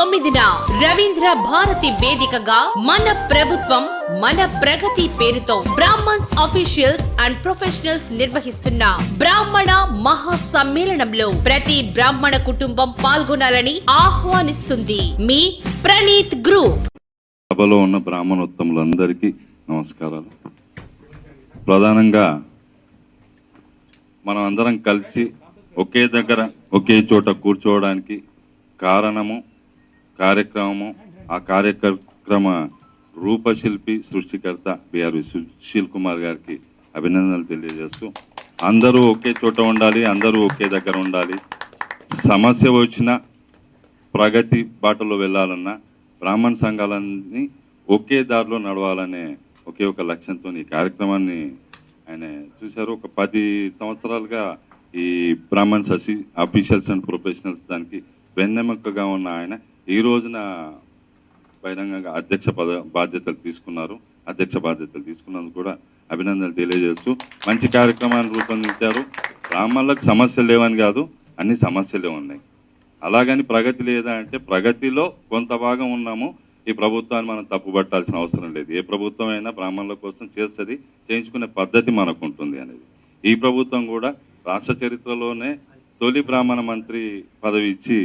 తొమ్మిదిన రవీంద్ర భారతి వేదికగా మన ప్రభుత్వం మన ప్రగతి పేరుతో బ్రాహ్మణ్స్ అఫీషియల్స్ అండ్ ప్రొఫెషనల్స్ నిర్వహిస్తున్న బ్రాహ్మణ మహా సమ్మేళనంలో ప్రతి బ్రాహ్మణ కుటుంబం పాల్గొనాలని ఆహ్వానిస్తుంది మీ ప్రణీత్ గ్రూప్ సభలో ఉన్న బ్రాహ్మణోత్తములందరికీ నమస్కారాలు. ప్రధానంగా మనం అందరం కలిసి ఒకే దగ్గర ఒకే చోట కూర్చోవడానికి కారణము కార్యక్రమము ఆ కార్యక్రమ రూపశిల్పి సృష్టికర్త బిఆర్ సుశీల్ కుమార్ గారికి అభినందనలు తెలియజేస్తూ అందరూ ఒకే చోట ఉండాలి అందరూ ఒకే దగ్గర ఉండాలి. సమస్య వచ్చిన ప్రగతి బాటలో వెళ్ళాలన్నా బ్రాహ్మణ సంఘాలన్నీ ఒకే దారిలో నడవాలనే ఒకే ఒక లక్ష్యంతో ఈ కార్యక్రమాన్ని ఆయన చూశారు. ఒక పది సంవత్సరాలుగా ఈ బ్రాహ్మణ్స్ అసి అఫీషియల్స్ అండ్ ప్రొఫెషనల్స్ దానికి వెన్నెముకగా ఉన్న ఆయన. ఈ రోజున బహిరంగంగా అధ్యక్ష పద బాధ్యతలు తీసుకున్నారు. అధ్యక్ష బాధ్యతలు తీసుకున్నందుకు కూడా అభినందనలు తెలియజేస్తూ మంచి కార్యక్రమాన్ని రూపొందించారు. గ్రామాలకు సమస్యలు లేవని కాదు అన్ని సమస్యలే ఉన్నాయి. అలాగని ప్రగతి లేదా అంటే ప్రగతిలో కొంత భాగం ఉన్నాము. ఈ ప్రభుత్వాన్ని మనం తప్పుపట్టాల్సిన అవసరం లేదు. ఏ ప్రభుత్వం అయినా బ్రాహ్మణుల కోసం చేస్తుంది చేయించుకునే పద్ధతి మనకు ఉంటుంది అనేది. ఈ ప్రభుత్వం కూడా రాష్ట్ర చరిత్రలోనే తొలి బ్రాహ్మణ మంత్రి పదవి ఇచ్చి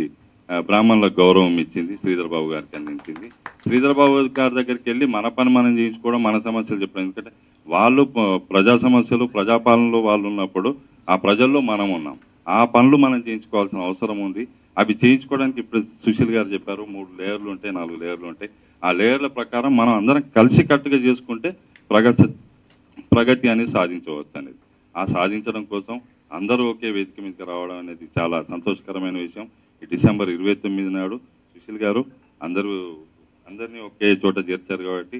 బ్రాహ్మణుల గౌరవం ఇచ్చింది శ్రీధర్ బాబు గారికి అందించింది శ్రీధర్ బాబు గారి దగ్గరికి వెళ్ళి మన పని మనం చేయించుకోవడం మన సమస్యలు చెప్పడం. ఎందుకంటే వాళ్ళు ప్రజా సమస్యలు ప్రజాపాలనలో వాళ్ళు ఉన్నప్పుడు ఆ ప్రజల్లో మనం ఉన్నాం. ఆ పనులు మనం చేయించుకోవాల్సిన అవసరం ఉంది. అవి చేయించుకోవడానికి ఇప్పుడు సుశీల్ గారు చెప్పారు మూడు లేయర్లు ఉంటాయి నాలుగు లేయర్లు ఉంటాయి. ఆ లేయర్ల ప్రకారం మనం అందరం కలిసి కట్టుగా చేసుకుంటే ప్రగతి ప్రగతి అనేది సాధించవచ్చు అనేది. ఆ సాధించడం కోసం అందరూ ఒకే వేదిక మీదకి రావడం అనేది చాలా సంతోషకరమైన విషయం. డిసెంబర్ ఇరవై తొమ్మిది నాడు సుశీల్ గారు అందరూ అందరినీ ఒకే చోట చేర్చారు కాబట్టి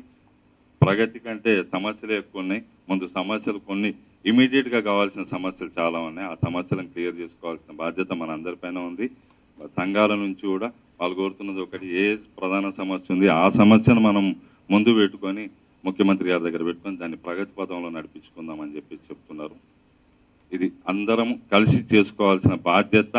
ప్రగతి కంటే సమస్యలు ఎక్కువ ఉన్నాయి. ముందు సమస్యలు కొన్ని ఇమీడియట్గా కావాల్సిన సమస్యలు చాలా ఉన్నాయి. ఆ సమస్యలను క్లియర్ చేసుకోవాల్సిన బాధ్యత మన అందరిపైన ఉంది. సంఘాల నుంచి కూడా వాళ్ళు కోరుతున్నది ఒకటి ఏ ప్రధాన సమస్య ఉంది ఆ సమస్యను మనం ముందు పెట్టుకొని ముఖ్యమంత్రి గారి దగ్గర పెట్టుకొని దాన్ని ప్రగతి పదంలో నడిపించుకుందామని చెప్పి చెప్తున్నారు. ఇది అందరం కలిసి చేసుకోవాల్సిన బాధ్యత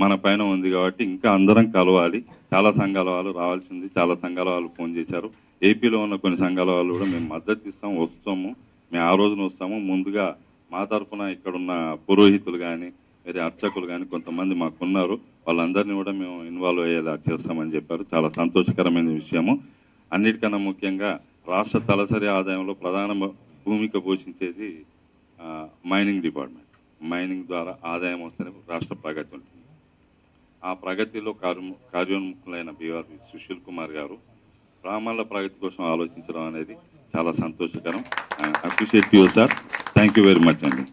మన పైన ఉంది కాబట్టి ఇంకా అందరం కలవాలి. చాలా సంఘాల వాళ్ళు రావాల్సింది. చాలా సంఘాల వాళ్ళు ఫోన్ చేశారు. ఏపీలో ఉన్న కొన్ని సంఘాల వాళ్ళు కూడా మేము మద్దతు ఇస్తాం వస్తాము. మేము ఆ రోజున వస్తాము. ముందుగా మా తరఫున ఇక్కడున్న పురోహితులు కానీ వేరే అర్చకులు కానీ కొంతమంది మాకున్నారు. వాళ్ళందరినీ కూడా మేము ఇన్వాల్వ్ అయ్యేలా చేస్తామని చెప్పారు. చాలా సంతోషకరమైన విషయము. అన్నిటికన్నా ముఖ్యంగా రాష్ట్ర తలసరి ఆదాయంలో ప్రధాన భూమిక పోషించేది మైనింగ్ డిపార్ట్మెంట్. మైనింగ్ ద్వారా ఆదాయం వస్తేనే రాష్ట్ర ప్రగతి ఉంటుంది. ఆ ప్రగతిలో కార్య కార్యోన్ముఖులైన బీఆర్ సుశీల్ కుమార్ గారు గ్రామాల ప్రగతి కోసం ఆలోచించడం అనేది చాలా సంతోషకరం. Appreciate you sir thank you very much అండి.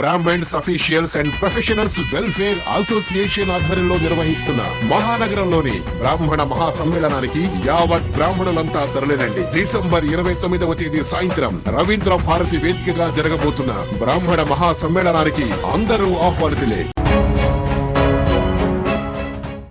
Brahmins officials and professionals welfare association ఆధ్వర్యంలో నిర్వహిస్తున్న మహానగరంలోని బ్రాహ్మణ మహా సమ్మేళనానికి యావత్ బ్రాహ్మణులంతా తరలిరండి. డిసెంబర్ ఇరవై తొమ్మిదవ తేదీ సాయంత్రం రవీంద్ర భారతి వేదికగా జరగబోతున్న బ్రాహ్మణ మహా సమ్మేళనానికి అందరూ ఆహ్వానితులే.